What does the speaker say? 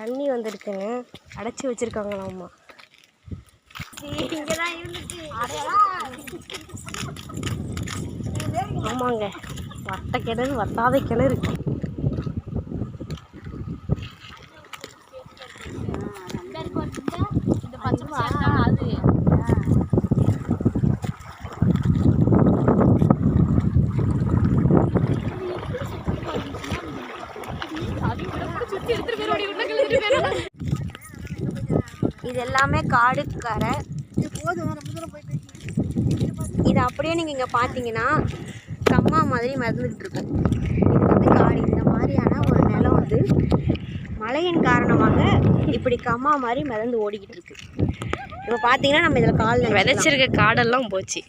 தண்ணி வந்திருக்குங்க அடைச்சி வச்சிருக்காங்களாம்மா ஆமாங்க. வட்ட கிணறு வத்தாத கிணறு. இது எல்லாமே காடு கரை இது அப்படியே நீங்கள் இங்கே பார்த்தீங்கன்னா கம்மா மாதிரி மிதந்துட்டு இருக்கும். இது வந்து காடு. இந்த மாதிரியான ஒரு நிலம் வந்து மழையின் காரணமாக இப்படி கம்மா மாதிரி மிதந்து ஓடிக்கிட்டு இருக்கு. இப்போ பார்த்தீங்கன்னா நம்ம இதில் கால் விதைச்சிருக்க காடெல்லாம் போச்சு.